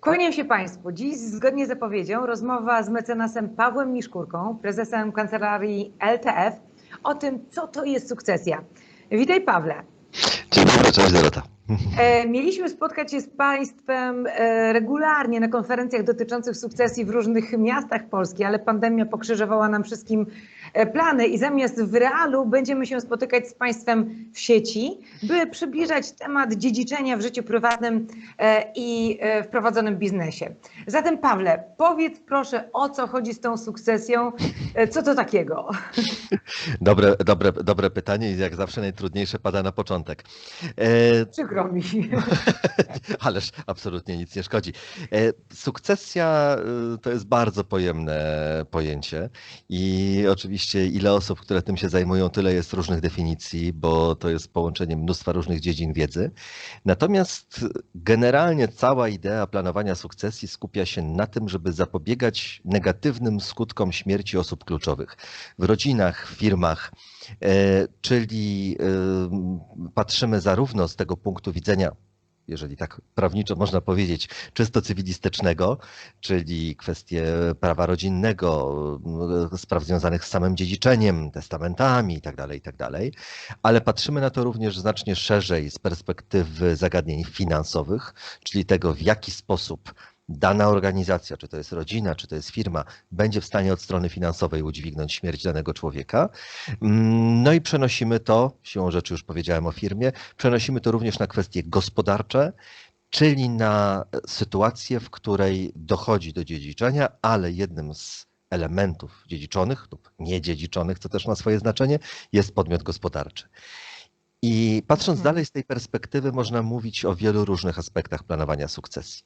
Kłaniam się Państwu. Dziś zgodnie z zapowiedzią rozmowa z mecenasem Pawłem Miszkurką, prezesem kancelarii LTF o tym, co to jest sukcesja. Witaj Pawle. Dzień dobry, cześć Dorota. E, Mieliśmy spotkać się z Państwem e, regularnie na konferencjach dotyczących sukcesji w różnych miastach Polski, ale pandemia pokrzyżowała nam wszystkim e, plany i zamiast w realu będziemy się spotykać z Państwem w sieci, by przybliżać temat dziedziczenia w życiu prywatnym i w prowadzonym biznesie. Zatem Pawle, powiedz proszę o co chodzi z tą sukcesją, co to takiego? Dobre, dobre, dobre pytanie i jak zawsze najtrudniejsze pada na początek. E, Przykro mi. ależ absolutnie nic nie szkodzi. E, sukcesja e, to jest bardzo pojemne pojęcie i oczywiście ile osób, które tym się zajmują, tyle jest różnych definicji, bo to jest połączenie mnóstwa różnych dziedzin wiedzy. Natomiast generalnie cała idea planowania sukcesji skupia się na tym, żeby zapobiegać negatywnym skutkom śmierci osób kluczowych w rodzinach, w firmach. E, Czyli e, patrzymy zarówno z tego punktu widzenia, jeżeli tak prawniczo można powiedzieć, czysto cywilistycznego, czyli kwestie prawa rodzinnego, m, spraw związanych z samym dziedziczeniem, testamentami itd., itd., ale patrzymy na to również znacznie szerzej z perspektywy zagadnień finansowych, czyli tego, w jaki sposób dana organizacja, czy to jest rodzina, czy to jest firma, będzie w stanie od strony finansowej udźwignąć śmierć danego człowieka. Mm, No i przenosimy to, siłą rzeczy już powiedziałem o firmie, przenosimy to również na kwestie gospodarcze, czyli na sytuację, w której dochodzi do dziedziczenia, ale jednym z elementów dziedziczonych lub niedziedziczonych, co też ma swoje znaczenie, jest podmiot gospodarczy. I patrząc Mhm. dalej z tej perspektywy, można mówić o wielu różnych aspektach planowania sukcesji.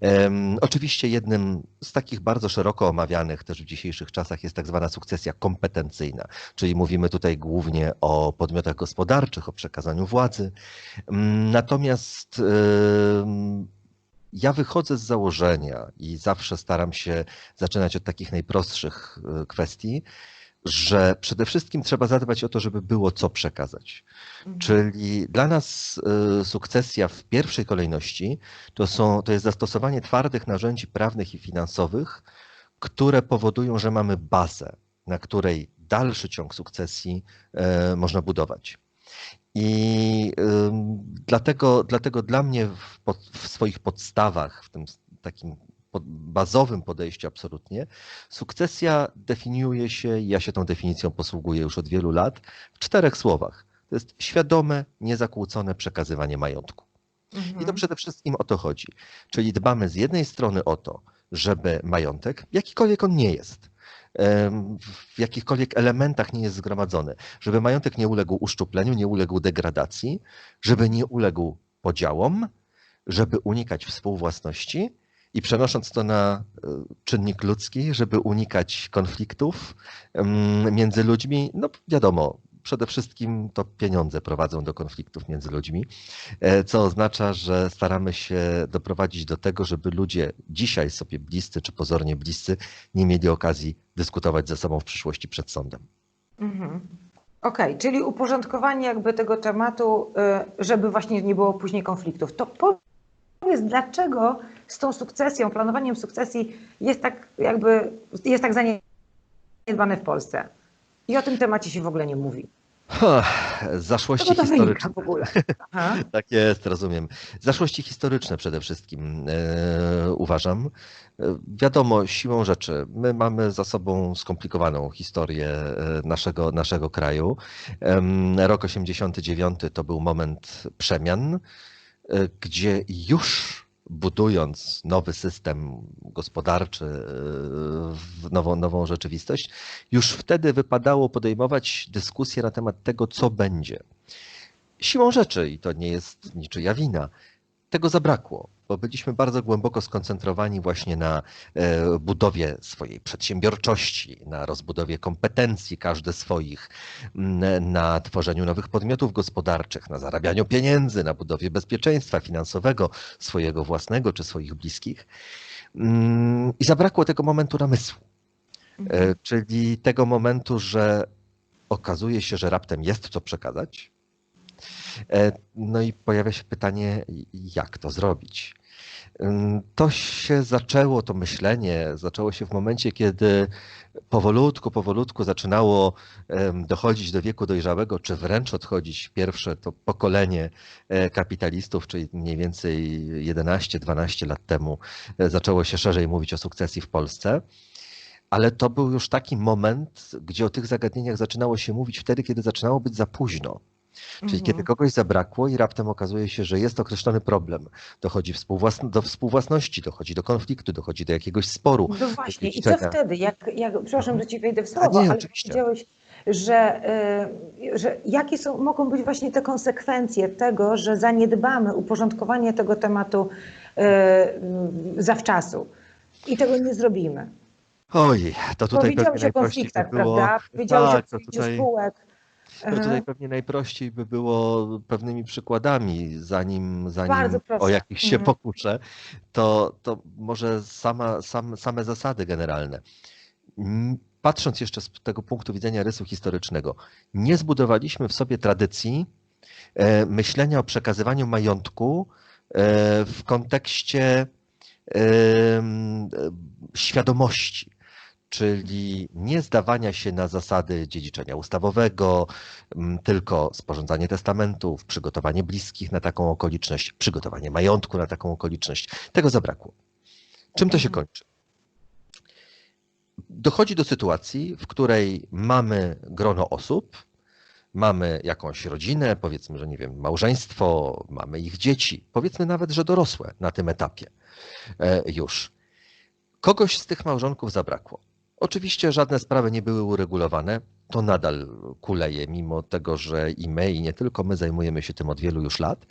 Em, Oczywiście jednym z takich bardzo szeroko omawianych też w dzisiejszych czasach jest tak zwana sukcesja kompetencyjna, czyli mówimy tutaj głównie o podmiotach gospodarczych, o przekazaniu władzy. Mm, Natomiast em, ja wychodzę z założenia i zawsze staram się zaczynać od takich najprostszych e, kwestii, że przede wszystkim trzeba zadbać o to, żeby było co przekazać. Czyli dla nas y, sukcesja w pierwszej kolejności to, są, to jest zastosowanie twardych narzędzi prawnych i finansowych, które powodują, że mamy bazę, na której dalszy ciąg sukcesji e, można budować. I dlatego, dlatego dla mnie w, pod, w swoich podstawach, w tym takim bazowym podejściu absolutnie, sukcesja definiuje się, ja się tą definicją posługuję już od wielu lat, w czterech słowach. To jest świadome, niezakłócone przekazywanie majątku. Mhm. I to przede wszystkim o to chodzi. Czyli dbamy z jednej strony o to, żeby majątek, jakikolwiek on nie jest, w jakichkolwiek elementach nie jest zgromadzony, żeby majątek nie uległ uszczupleniu, nie uległ degradacji, żeby nie uległ podziałom, żeby unikać współwłasności i przenosząc to na e, czynnik ludzki, żeby unikać konfliktów między ludźmi, no wiadomo, przede wszystkim to pieniądze prowadzą do konfliktów między ludźmi, e, co oznacza, że staramy się doprowadzić do tego, żeby ludzie dzisiaj sobie bliscy czy pozornie bliscy nie mieli okazji dyskutować ze sobą w przyszłości przed sądem. Mhm. Okej, czyli uporządkowanie jakby tego tematu, y, żeby właśnie nie było później konfliktów. To powiedz, dlaczego z tą sukcesją, planowaniem sukcesji jest tak jakby, jest tak zaniedbane w Polsce? I o tym temacie się w ogóle nie mówi. Z Zaszłości historyczne. w ogóle? Aha. Tak jest, rozumiem. Zaszłości historyczne przede wszystkim e, uważam. E, wiadomo, siłą rzeczy, my mamy za sobą skomplikowaną historię e, naszego, naszego kraju. Em, rok 89 to był moment przemian, e, gdzie już budując nowy system gospodarczy, e, nową, nową rzeczywistość, już wtedy wypadało podejmować dyskusję na temat tego, co będzie. Siłą rzeczy, i to nie jest niczyja wina, tego zabrakło, bo byliśmy bardzo głęboko skoncentrowani właśnie na e, budowie swojej przedsiębiorczości, na rozbudowie kompetencji każdy swoich, na tworzeniu nowych podmiotów gospodarczych, na zarabianiu pieniędzy, na budowie bezpieczeństwa finansowego swojego własnego czy swoich bliskich. Mm, I zabrakło tego momentu namysłu, e, czyli tego momentu, że okazuje się, że raptem jest co przekazać, No i pojawia się pytanie, jak to zrobić. To się zaczęło, to myślenie zaczęło się w momencie, kiedy powolutku, powolutku zaczynało dochodzić do wieku dojrzałego, czy wręcz odchodzić pierwsze to pokolenie e, kapitalistów, czyli mniej więcej 11-12 lat temu e, zaczęło się szerzej mówić o sukcesji w Polsce. Ale to był już taki moment, gdzie o tych zagadnieniach zaczynało się mówić wtedy, kiedy zaczynało być za późno. Czyli kiedy Mhm. kogoś zabrakło i raptem okazuje się, że jest określony problem, dochodzi współwłasn- do współwłasności, dochodzi do konfliktu, dochodzi do jakiegoś sporu. No właśnie, i co wtedy? Jak, jak, przepraszam, że ci wejdę w słowo, nie, ale oczywiście. powiedziałeś, że, y, że jakie są, mogą być właśnie te konsekwencje tego, że zaniedbamy uporządkowanie tego tematu y, zawczasu i tego nie zrobimy. Oj, to tutaj Powiedziałeś o najprościej by konfliktach, było. prawda? Powiedziałeś Tak, o to przejściu tutaj, spółek. Tutaj pewnie najprościej by było pewnymi przykładami, zanim, zanim o jakich się Mhm. pokuszę, to, to może sama, sam, same zasady generalne. Patrząc jeszcze z tego punktu widzenia rysu historycznego, nie zbudowaliśmy w sobie tradycji e, myślenia o przekazywaniu majątku e, w kontekście e, świadomości, czyli nie zdawania się na zasady dziedziczenia ustawowego, tylko sporządzanie testamentów, przygotowanie bliskich na taką okoliczność, przygotowanie majątku na taką okoliczność. Tego zabrakło. Czym to się Mhm. kończy? Dochodzi do sytuacji, w której mamy grono osób, mamy jakąś rodzinę, powiedzmy, że nie wiem, małżeństwo, mamy ich dzieci, powiedzmy nawet, że dorosłe na tym etapie e, już. Kogoś z tych małżonków zabrakło. Oczywiście żadne sprawy nie były uregulowane, to nadal kuleje, mimo tego, że i my, i nie tylko my zajmujemy się tym od wielu już lat.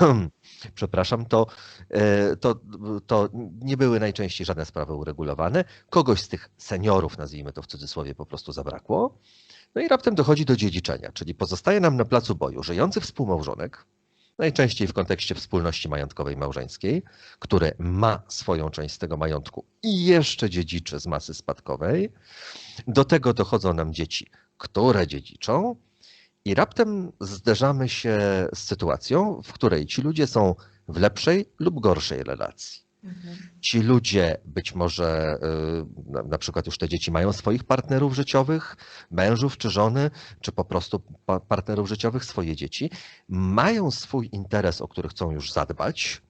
Przepraszam, to, e, to, to nie były najczęściej żadne sprawy uregulowane. Kogoś z tych seniorów, nazwijmy to w cudzysłowie, po prostu zabrakło. No i raptem dochodzi do dziedziczenia, czyli pozostaje nam na placu boju żyjący współmałżonek, najczęściej w kontekście wspólności majątkowej małżeńskiej, który ma swoją część z tego majątku i jeszcze dziedziczy z masy spadkowej. Do tego dochodzą nam dzieci, które dziedziczą, i raptem zderzamy się z sytuacją, w której ci ludzie są w lepszej lub gorszej relacji. Mhm. Ci ludzie być może, y, na- przykład już te dzieci mają swoich partnerów życiowych, mężów czy żony, czy po prostu pa- partnerów życiowych, swoje dzieci, mają swój interes, o który chcą już zadbać,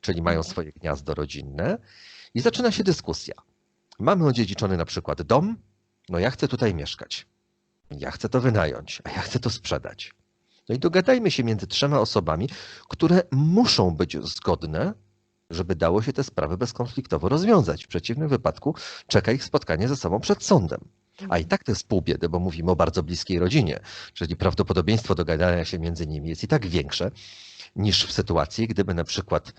czyli mają Mhm. swoje gniazdo rodzinne i zaczyna się dyskusja. Mamy odziedziczony na przykład dom, no ja chcę tutaj mieszkać, ja chcę to wynająć, a ja chcę to sprzedać. No i dogadajmy się między trzema osobami, które muszą być zgodne, żeby dało się te sprawy bezkonfliktowo rozwiązać. W przeciwnym wypadku czeka ich spotkanie ze sobą przed sądem. A i tak to jest pół biedy, bo mówimy o bardzo bliskiej rodzinie, czyli prawdopodobieństwo dogadania się między nimi jest i tak większe niż w sytuacji, gdyby na przykład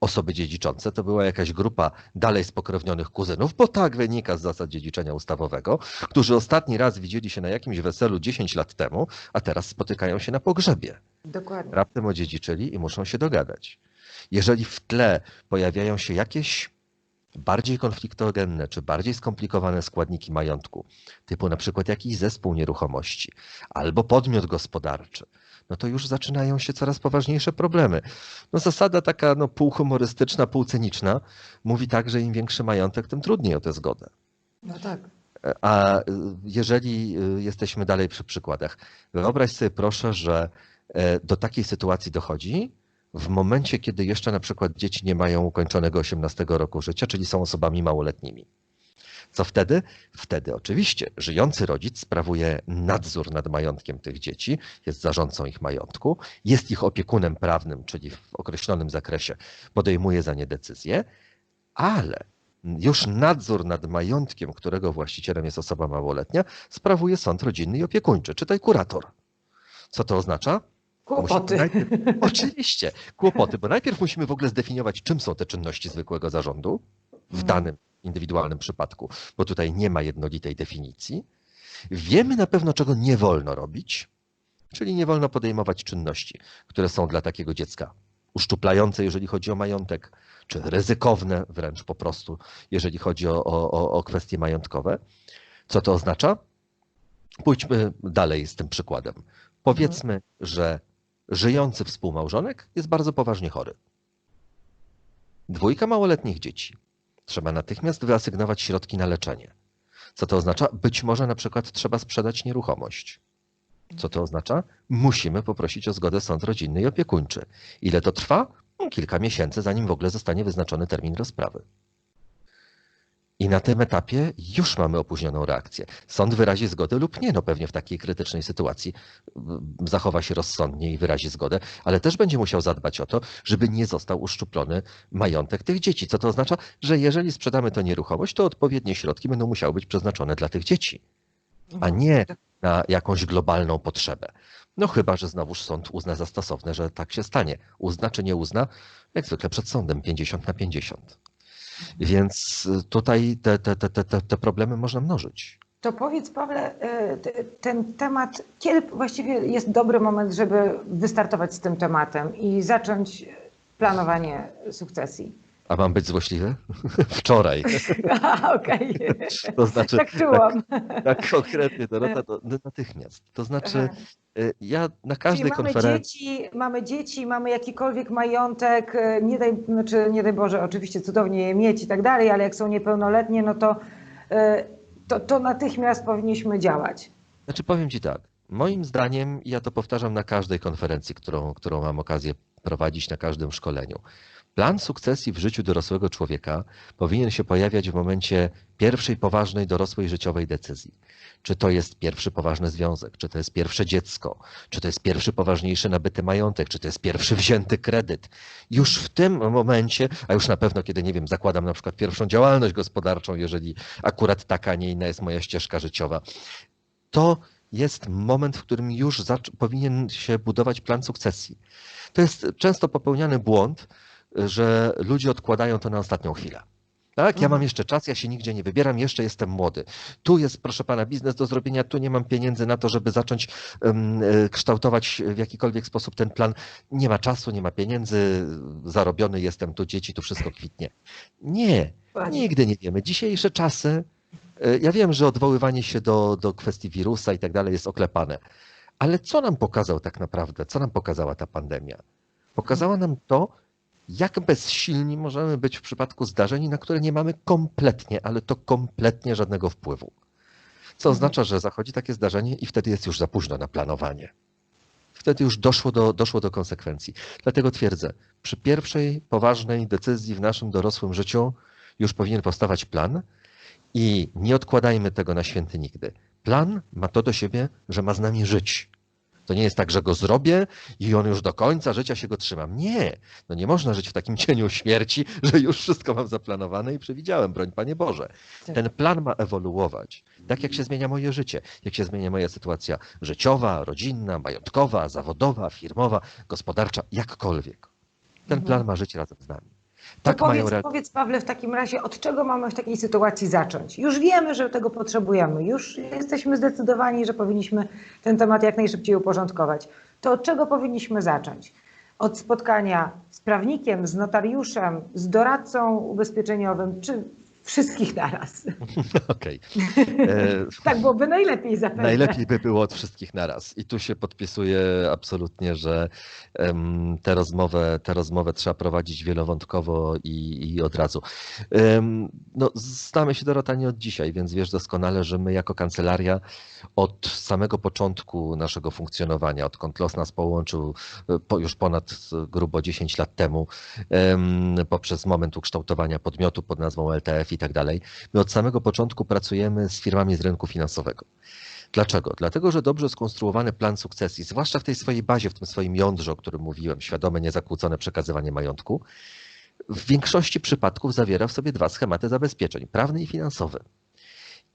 osoby dziedziczące to była jakaś grupa dalej spokrewnionych kuzynów, bo tak wynika z zasad dziedziczenia ustawowego, którzy ostatni raz widzieli się na jakimś weselu 10 lat temu, a teraz spotykają się na pogrzebie Dokładnie. raptem odziedziczyli i muszą się dogadać. Jeżeli w tle pojawiają się jakieś bardziej konfliktogenne czy bardziej skomplikowane składniki majątku, typu na przykład jakiś zespół nieruchomości albo podmiot gospodarczy, no to już zaczynają się coraz poważniejsze problemy. No zasada taka no, półhumorystyczna, półcyniczna mówi tak, że im większy majątek, tym trudniej o tę zgodę. No tak. A jeżeli y, jesteśmy dalej przy przykładach, wyobraź sobie proszę, że e, do takiej sytuacji dochodzi w momencie, kiedy jeszcze na przykład dzieci nie mają ukończonego 18 roku życia, czyli są osobami małoletnimi. Co wtedy? Wtedy oczywiście żyjący rodzic sprawuje nadzór nad majątkiem tych dzieci, jest zarządcą ich majątku, jest ich opiekunem prawnym, czyli w określonym zakresie podejmuje za nie decyzje, ale już nadzór nad majątkiem, którego właścicielem jest osoba małoletnia, sprawuje sąd rodzinny i opiekuńczy, czytaj kurator. Co to oznacza? Kłopoty. Najpierw- Oczywiście, kłopoty, bo najpierw musimy w ogóle zdefiniować, czym są te czynności zwykłego zarządu w Mhm. danym indywidualnym przypadku, bo tutaj nie ma jednolitej definicji. Wiemy na pewno, czego nie wolno robić, czyli nie wolno podejmować czynności, które są dla takiego dziecka uszczuplające, jeżeli chodzi o majątek, czy ryzykowne wręcz po prostu, jeżeli chodzi o, o, o- o kwestie majątkowe. Co to oznacza? Pójdźmy dalej z tym przykładem. Powiedzmy, że żyjący współmałżonek jest bardzo poważnie chory. Dwójka małoletnich dzieci. Trzeba natychmiast wyasygnować środki na leczenie. Co to oznacza? Być może na przykład trzeba sprzedać nieruchomość. Co to oznacza? Musimy poprosić o zgodę sąd rodzinny i opiekuńczy. Ile to trwa? Kilka miesięcy, zanim w ogóle zostanie wyznaczony termin rozprawy. I na tym etapie już mamy opóźnioną reakcję. Sąd wyrazi zgodę lub nie, no pewnie w takiej krytycznej sytuacji y, zachowa się rozsądnie i wyrazi zgodę, ale też będzie musiał zadbać o to, żeby nie został uszczuplony majątek tych dzieci. Co to oznacza? Że jeżeli sprzedamy tę nieruchomość, to odpowiednie środki będą musiały być przeznaczone dla tych dzieci, a nie na jakąś globalną potrzebę. No chyba, że znowuż sąd uzna za stosowne, że tak się stanie. Uzna czy nie uzna? Jak zwykle przed sądem 50 na 50. Więc tutaj te, te, te, te, te problemy można mnożyć. To powiedz, Pawle, t- ten temat, kiedy właściwie jest dobry moment, żeby wystartować z tym tematem i zacząć planowanie sukcesji? A mam być złośliwy? Wczoraj. Okej, To znaczy, tak czułam. tak konkretnie, Dorota, to natychmiast. To znaczy, y, ja na Czyli każdej mamy konferencji. dzieci, mamy dzieci, mamy jakikolwiek majątek, e, nie daj, znaczy nie daj Boże, oczywiście cudownie je mieć i tak dalej, ale jak są niepełnoletnie, no to, e, to, to natychmiast powinniśmy działać. Znaczy, powiem Ci tak. Moim zdaniem, ja to powtarzam na każdej konferencji, którą, którą mam okazję prowadzić, na każdym szkoleniu. Plan sukcesji w życiu dorosłego człowieka powinien się pojawiać w momencie pierwszej poważnej dorosłej życiowej decyzji. Czy to jest pierwszy poważny związek, czy to jest pierwsze dziecko, czy to jest pierwszy poważniejszy nabyty majątek, czy to jest pierwszy wzięty kredyt. Już w tym momencie, a już na pewno kiedy, nie wiem, zakładam na przykład pierwszą działalność gospodarczą, jeżeli akurat taka, a nie inna jest moja ścieżka życiowa, to jest moment, w którym już powinien się budować plan sukcesji. To jest często popełniany błąd, że ludzie odkładają to na ostatnią chwilę. Tak, ja mam jeszcze czas, ja się nigdzie nie wybieram, jeszcze jestem młody. Tu jest, proszę pana, biznes do zrobienia, tu nie mam pieniędzy na to, żeby zacząć e, kształtować w jakikolwiek sposób ten plan. Nie ma czasu, nie ma pieniędzy, zarobiony jestem, tu dzieci, tu wszystko kwitnie. Nie, nigdy nie wiemy. Dzisiejsze czasy, ja wiem, że odwoływanie się do, do kwestii wirusa i tak dalej jest oklepane, ale co nam pokazał tak naprawdę, co nam pokazała ta pandemia? Pokazała nam to, jak bezsilni możemy być w przypadku zdarzeń, na które nie mamy kompletnie, ale to kompletnie żadnego wpływu. Co oznacza, że zachodzi takie zdarzenie i wtedy jest już za późno na planowanie. Wtedy już doszło do, doszło do konsekwencji. Dlatego twierdzę, przy pierwszej poważnej decyzji w naszym dorosłym życiu już powinien powstawać plan i nie odkładajmy tego na święty nigdy. Plan ma to do siebie, że ma z nami żyć. To nie jest tak, że go zrobię i on już do końca życia się go trzymam. Nie, no nie można żyć w takim cieniu śmierci, że już wszystko mam zaplanowane i przewidziałem, broń Panie Boże. Ten plan ma ewoluować, tak jak się zmienia moje życie, jak się zmienia moja sytuacja życiowa, rodzinna, majątkowa, zawodowa, firmowa, gospodarcza, jakkolwiek. Ten plan ma żyć razem z nami. Tak mają powiedz, re- powiedz, Pawle, w takim razie, od czego mamy w takiej sytuacji zacząć? Już wiemy, że tego potrzebujemy, już jesteśmy zdecydowani, że powinniśmy ten temat jak najszybciej uporządkować. To od czego powinniśmy zacząć? Od spotkania z prawnikiem, z notariuszem, z doradcą ubezpieczeniowym, czy wszystkich naraz? Okej. E, Tak byłoby najlepiej zapewne. Najlepiej by było od wszystkich naraz. I tu się podpisuję absolutnie, że em, tę rozmowę, tę rozmowę trzeba prowadzić wielowątkowo i, i od razu. Em, No, znamy się Dorota nie od dzisiaj, więc wiesz doskonale, że my jako kancelaria od samego początku naszego funkcjonowania, odkąd los nas połączył e, po, już ponad grubo 10 lat temu, em, poprzez moment ukształtowania podmiotu pod nazwą LTF i tak dalej, my od samego początku pracujemy z firmami z rynku finansowego. Dlaczego? Dlatego, że dobrze skonstruowany plan sukcesji, zwłaszcza w tej swojej bazie, w tym swoim jądrze, o którym mówiłem, świadome, niezakłócone przekazywanie majątku, w większości przypadków zawiera w sobie dwa schematy zabezpieczeń, prawny i finansowy.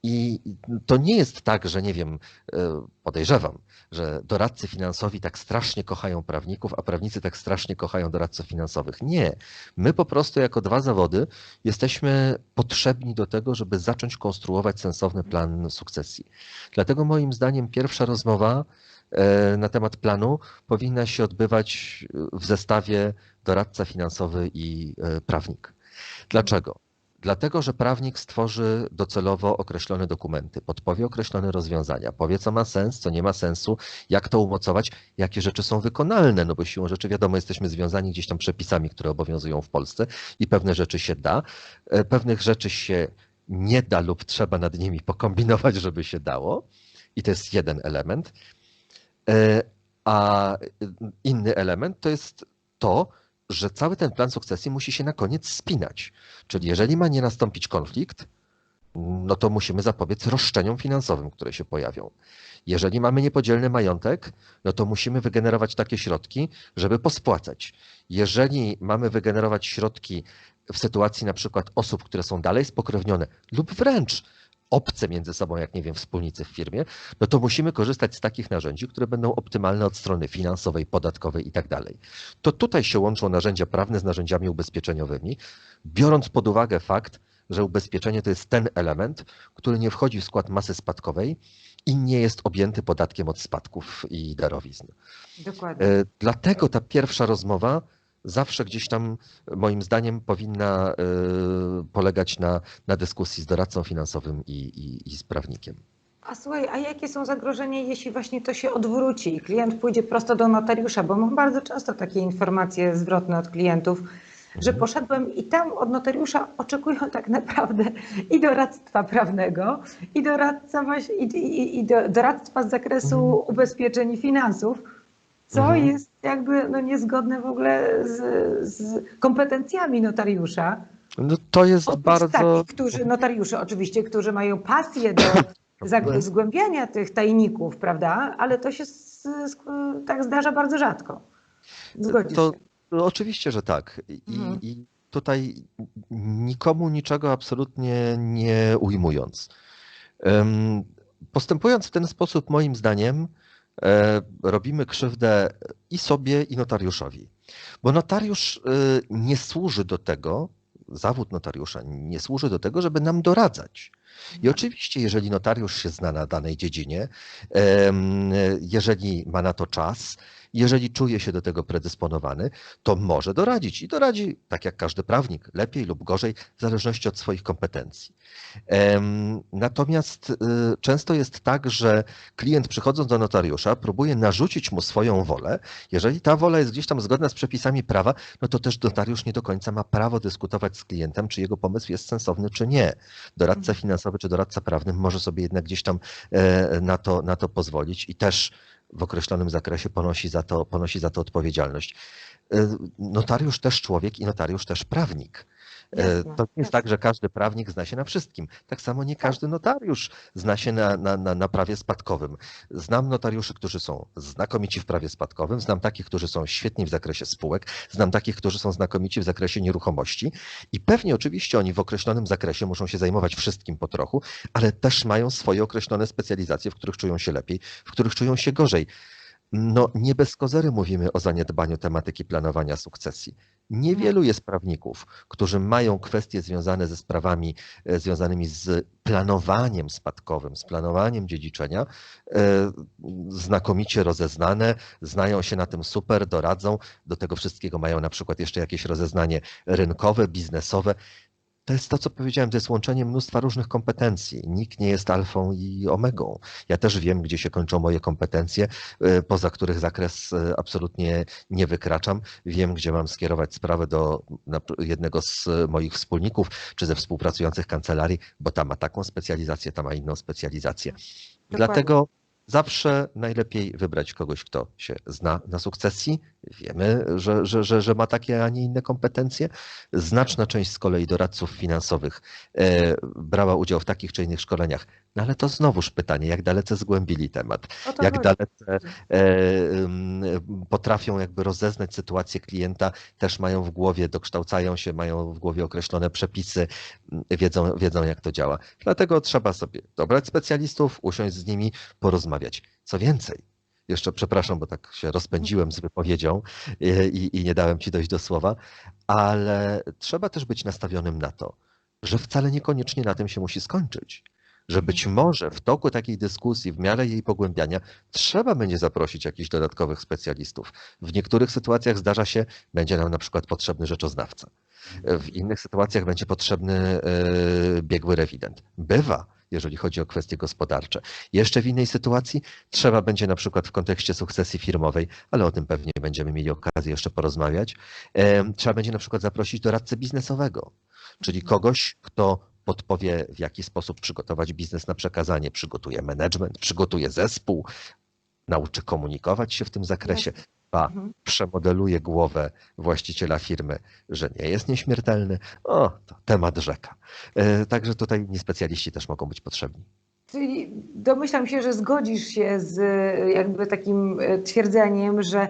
I to nie jest tak, że nie wiem, e, podejrzewam, że doradcy finansowi tak strasznie kochają prawników, a prawnicy tak strasznie kochają doradców finansowych. Nie. My po prostu jako dwa zawody jesteśmy potrzebni do tego, żeby zacząć konstruować sensowny plan sukcesji. Dlatego moim zdaniem pierwsza rozmowa e, na temat planu powinna się odbywać w zestawie doradca finansowy i e, prawnik. Dlaczego? Dlatego, że prawnik stworzy docelowo określone dokumenty, podpowie określone rozwiązania, powie, co ma sens, co nie ma sensu, jak to umocować, jakie rzeczy są wykonalne, no bo siłą rzeczy wiadomo, jesteśmy związani gdzieś tam przepisami, które obowiązują w Polsce i pewne rzeczy się da, e, pewnych rzeczy się nie da lub trzeba nad nimi pokombinować, żeby się dało. I to jest jeden element. E, a inny element to jest to, że cały ten plan sukcesji musi się na koniec spinać. Czyli jeżeli ma nie nastąpić konflikt, no to musimy zapobiec roszczeniom finansowym, które się pojawią. Jeżeli mamy niepodzielny majątek, no to musimy wygenerować takie środki, żeby pospłacać. Jeżeli mamy wygenerować środki w sytuacji na przykład osób, które są dalej spokrewnione lub wręcz obce między sobą, jak nie wiem, wspólnicy w firmie, no to musimy korzystać z takich narzędzi, które będą optymalne od strony finansowej, podatkowej i tak dalej. To tutaj się łączą narzędzia prawne z narzędziami ubezpieczeniowymi, biorąc pod uwagę fakt, że ubezpieczenie to jest ten element, który nie wchodzi w skład masy spadkowej i nie jest objęty podatkiem od spadków i darowizn. Dokładnie. E, dlatego ta pierwsza rozmowa zawsze gdzieś tam, moim zdaniem, powinna y, polegać na, na dyskusji z doradcą finansowym i, i, i z prawnikiem. A słuchaj, a jakie są zagrożenia, jeśli właśnie to się odwróci i klient pójdzie prosto do notariusza? Bo mam bardzo często takie informacje zwrotne od klientów, że Mhm. poszedłem i tam od notariusza oczekują tak naprawdę i doradztwa prawnego, i doradca właśnie, i, i, i do, doradztwa z zakresu Mhm. ubezpieczeń i finansów, co Mhm. jest jakby no, niezgodne w ogóle z, z kompetencjami notariusza. No to jest Oprócz bardzo. takich, którzy, notariusze oczywiście, którzy mają pasję do zgłębiania tych tajników, prawda? Ale to się z, z, tak zdarza bardzo rzadko. Zgodzisz To, się? to oczywiście, że tak. I, Mhm. I tutaj nikomu niczego absolutnie nie ujmując. Postępując w ten sposób, moim zdaniem, robimy krzywdę i sobie, i notariuszowi. Bo notariusz e, nie służy do tego, zawód notariusza nie służy do tego, żeby nam doradzać. I oczywiście, jeżeli notariusz się zna na danej dziedzinie, jeżeli ma na to czas, jeżeli czuje się do tego predysponowany, to może doradzić. I doradzi, tak jak każdy prawnik, lepiej lub gorzej, w zależności od swoich kompetencji. Natomiast y, często jest tak, że klient przychodząc do notariusza próbuje narzucić mu swoją wolę. Jeżeli ta wola jest gdzieś tam zgodna z przepisami prawa, no to też notariusz nie do końca ma prawo dyskutować z klientem, czy jego pomysł jest sensowny, czy nie. Doradca finansowy czy doradca prawny może sobie jednak gdzieś tam e, na to, na to pozwolić i też w określonym zakresie ponosi za to, ponosi za to odpowiedzialność. E, Notariusz też człowiek i notariusz też prawnik. Jasne, To nie jest tak, że każdy prawnik zna się na wszystkim. Tak samo nie każdy notariusz zna się na, na, na, na prawie spadkowym. Znam notariuszy, którzy są znakomici w prawie spadkowym, znam takich, którzy są świetni w zakresie spółek, znam takich, którzy są znakomici w zakresie nieruchomości i pewnie oczywiście oni w określonym zakresie muszą się zajmować wszystkim po trochu, ale też mają swoje określone specjalizacje, w których czują się lepiej, w których czują się gorzej. No, nie bez kozery mówimy o zaniedbaniu tematyki planowania sukcesji. Niewielu jest prawników, którzy mają kwestie związane ze sprawami e, związanymi z planowaniem spadkowym, z planowaniem dziedziczenia, e, znakomicie rozeznane, znają się na tym super, doradzą. Do tego wszystkiego mają na przykład jeszcze jakieś rozeznanie rynkowe, biznesowe. To jest to, co powiedziałem, to jest łączenie mnóstwa różnych kompetencji. Nikt nie jest alfą i omegą. Ja też wiem, gdzie się kończą moje kompetencje, e, poza których zakres e, absolutnie nie wykraczam. Wiem, gdzie mam skierować sprawę do jednego z moich wspólników, czy ze współpracujących kancelarii, bo ta ma taką specjalizację, ta ma inną specjalizację. Dlatego zawsze najlepiej wybrać kogoś, kto się zna na sukcesji. Wiemy, że, że, że, że ma takie, a nie inne kompetencje. Znaczna część z kolei doradców finansowych e, brała udział w takich czy innych szkoleniach. No ale to znowuż pytanie, jak dalece zgłębili temat, jak chodzi. dalece e, potrafią jakby rozeznać sytuację klienta, też mają w głowie, dokształcają się, mają w głowie określone przepisy, m, wiedzą, wiedzą jak to działa. Dlatego trzeba sobie dobrać specjalistów, usiąść z nimi, porozmawiać. Co więcej, jeszcze przepraszam, bo tak się rozpędziłem z wypowiedzią i, i, i nie dałem ci dojść do słowa, ale trzeba też być nastawionym na to, że wcale niekoniecznie na tym się musi skończyć. Że być może w toku takiej dyskusji, w miarę jej pogłębiania, trzeba będzie zaprosić jakichś dodatkowych specjalistów. W niektórych sytuacjach zdarza się, będzie nam na przykład potrzebny rzeczoznawca. W innych sytuacjach będzie potrzebny e, biegły rewident. Bywa, jeżeli chodzi o kwestie gospodarcze. Jeszcze w innej sytuacji trzeba będzie na przykład w kontekście sukcesji firmowej, ale o tym pewnie będziemy mieli okazję jeszcze porozmawiać, trzeba będzie na przykład zaprosić doradcę biznesowego, czyli kogoś, kto podpowie, w jaki sposób przygotować biznes na przekazanie, przygotuje management, przygotuje zespół, nauczy komunikować się w tym zakresie, ba, Mhm. przemodeluje głowę właściciela firmy, że nie jest nieśmiertelny. O, to temat rzeka. E, Także tutaj niespecjaliści też mogą być potrzebni. Czyli domyślam się, że zgodzisz się z e, jakby takim e, twierdzeniem, że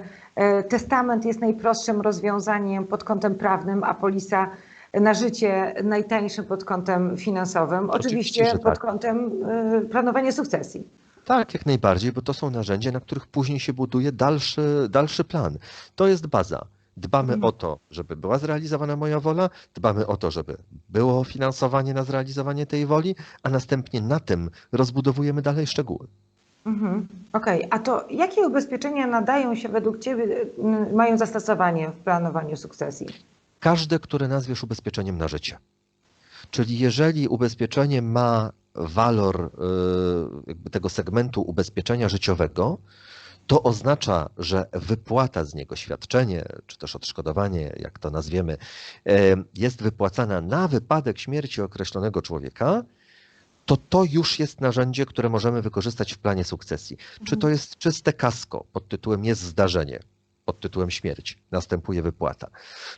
testament jest najprostszym rozwiązaniem pod kątem prawnym, a polisa na życie najtańszym pod kątem finansowym. Oczywiście, Oczywiście, pod tak. kątem e, planowania sukcesji. Tak, jak najbardziej, bo to są narzędzia, na których później się buduje dalszy, dalszy plan. To jest baza. Dbamy Mhm. o to, żeby była zrealizowana moja wola, dbamy o to, żeby było finansowanie na zrealizowanie tej woli, a następnie na tym rozbudowujemy dalej szczegóły. Mhm. Okej, a to jakie ubezpieczenia nadają się według Ciebie, m, mają zastosowanie w planowaniu sukcesji? Każde, które nazwiesz ubezpieczeniem na życie. Czyli jeżeli ubezpieczenie ma walor jakby tego segmentu ubezpieczenia życiowego, to oznacza, że wypłata z niego, świadczenie czy też odszkodowanie, jak to nazwiemy, e, jest wypłacana na wypadek śmierci określonego człowieka, to to już jest narzędzie, które możemy wykorzystać w planie sukcesji. Czy to jest czyste kasko pod tytułem jest zdarzenie, pod tytułem śmierć, następuje wypłata.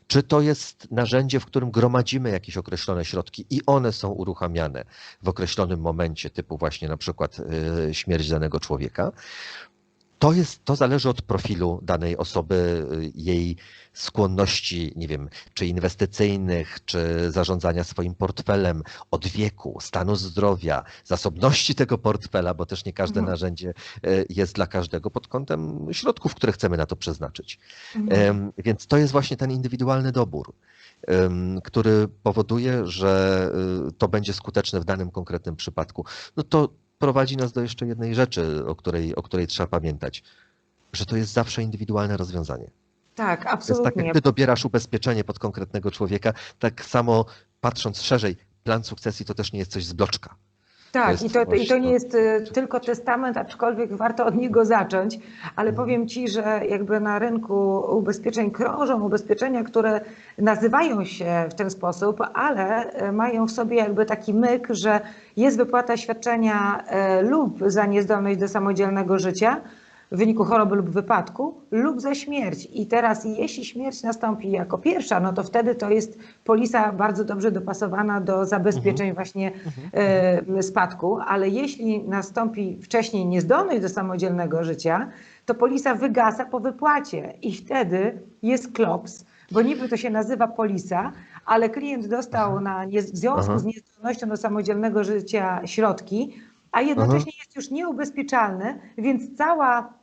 Czy to jest narzędzie, w którym gromadzimy jakieś określone środki i one są uruchamiane w określonym momencie, typu właśnie na przykład y, śmierć danego człowieka. To, jest, to zależy od profilu danej osoby, y, jej skłonności, nie wiem, czy inwestycyjnych, czy zarządzania swoim portfelem, od wieku, stanu zdrowia, zasobności tego portfela, bo też nie każde Mhm. narzędzie y, jest dla każdego pod kątem środków, które chcemy na to przeznaczyć. Mhm. Więc to jest właśnie ten indywidualny dobór, który powoduje, że y, to będzie skuteczne w danym konkretnym przypadku. No to prowadzi nas do jeszcze jednej rzeczy, o której, o której trzeba pamiętać, że to jest zawsze indywidualne rozwiązanie. Tak, To jest tak, absolutnie. jak ty dobierasz ubezpieczenie pod konkretnego człowieka, tak samo patrząc szerzej, plan sukcesji to też nie jest coś z bloczka. Tak, i to, i to nie jest y, tylko testament, aczkolwiek warto od niego zacząć, ale Mhm. powiem Ci, że jakby na rynku ubezpieczeń krążą ubezpieczenia, które nazywają się w ten sposób, ale y, mają w sobie jakby taki myk, że jest wypłata świadczenia y, lub za niezdolność do samodzielnego życia, w wyniku choroby lub wypadku, lub za śmierć. I teraz, jeśli śmierć nastąpi jako pierwsza, no to wtedy to jest polisa bardzo dobrze dopasowana do zabezpieczeń właśnie e, spadku, ale jeśli nastąpi wcześniej niezdolność do samodzielnego życia, to polisa wygasa po wypłacie. I wtedy jest klops, bo niby to się nazywa polisa, ale klient dostał na w związku Aha. z niezdolnością do samodzielnego życia środki, a jednocześnie jest już nieubezpieczalny, więc cała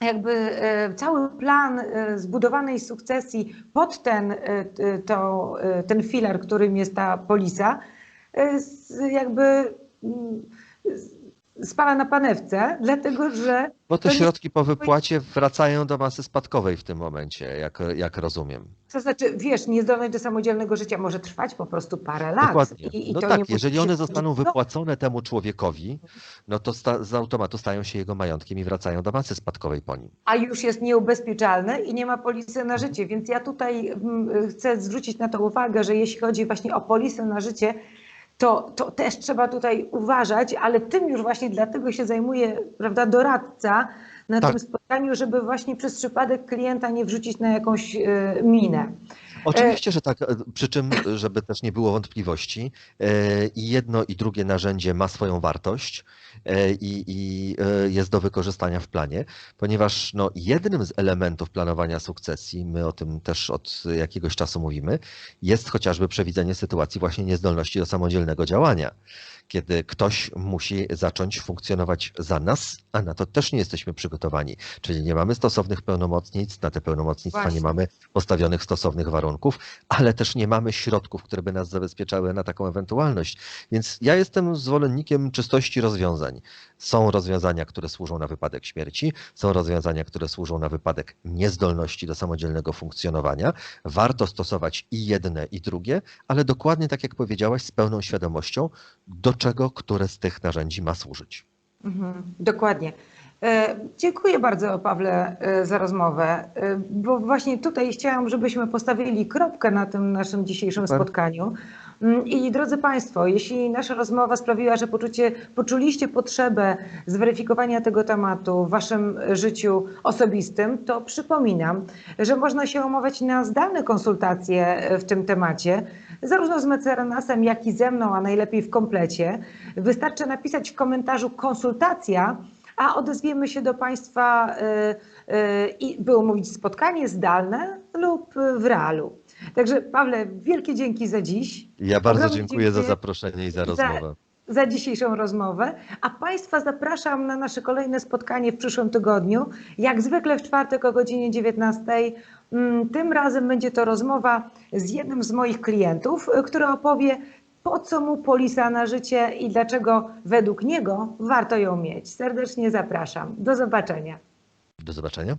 jakby e, cały plan e, zbudowanej sukcesji pod ten, e, to, ten filar, którym jest ta polisa, jakby spala na panewce, dlatego że Bo te środki po wypłacie wracają do masy spadkowej w tym momencie, jak, jak rozumiem. to znaczy, wiesz, niezdolność do samodzielnego życia może trwać po prostu parę lat. Dokładnie. I, i no to tak, jeżeli one zostaną znowu. wypłacone temu człowiekowi, no to sta, z automatu stają się jego majątkiem i wracają do masy spadkowej po nim. a już jest nieubezpieczalny i nie ma polisy na życie. Więc ja tutaj mm, chcę zwrócić na to uwagę, że jeśli chodzi właśnie o polisę na życie, to, to też trzeba tutaj uważać, ale tym już właśnie dlatego się zajmuje prawda, doradca na Tak. tym spotkaniu, żeby właśnie przez przypadek klienta nie wrzucić na jakąś e, minę. Oczywiście, że tak, przy czym, żeby też nie było wątpliwości, e, i jedno i drugie narzędzie ma swoją wartość e, i, i jest do wykorzystania w planie, ponieważ no, jednym z elementów planowania sukcesji, my o tym też od jakiegoś czasu mówimy, jest chociażby przewidzenie sytuacji właśnie niezdolności do samodzielnego działania. Kiedy ktoś musi zacząć funkcjonować za nas, a na to też nie jesteśmy przygotowani. Czyli nie mamy stosownych pełnomocnictw, na te pełnomocnictwa Właśnie. nie mamy postawionych stosownych warunków, ale też nie mamy środków, które by nas zabezpieczały na taką ewentualność. Więc ja jestem zwolennikiem czystości rozwiązań. Są rozwiązania, które służą na wypadek śmierci, są rozwiązania, które służą na wypadek niezdolności do samodzielnego funkcjonowania. Warto stosować i jedne, i drugie, ale dokładnie tak jak powiedziałaś, z pełną świadomością, do czego które z tych narzędzi ma służyć. Mhm, dokładnie. E, Dziękuję bardzo Pawle e, za rozmowę, e, bo właśnie tutaj chciałam, żebyśmy postawili kropkę na tym naszym dzisiejszym Super. spotkaniu. Mm, I drodzy Państwo, jeśli nasza rozmowa sprawiła, że poczucie, poczuliście potrzebę zweryfikowania tego tematu w Waszym życiu osobistym, to przypominam, że można się umawiać na zdalne konsultacje e, w tym temacie, zarówno z mecenasem, jak i ze mną, a najlepiej w komplecie. Wystarczy napisać w komentarzu konsultacja, a odezwiemy się do Państwa y, y, i by umówić spotkanie zdalne lub w realu. Także Pawle, wielkie dzięki za dziś, Ja bardzo Ogromnie dziękuję za dziękuję zaproszenie i za za- rozmowę. za dzisiejszą rozmowę, a Państwa zapraszam na nasze kolejne spotkanie w przyszłym tygodniu. Jak zwykle w czwartek o godzinie 19. Mm, Tym razem będzie to rozmowa z jednym z moich klientów, y, który opowie, po co mu polisa na życie i dlaczego według niego warto ją mieć. Serdecznie zapraszam. Do zobaczenia. Do zobaczenia.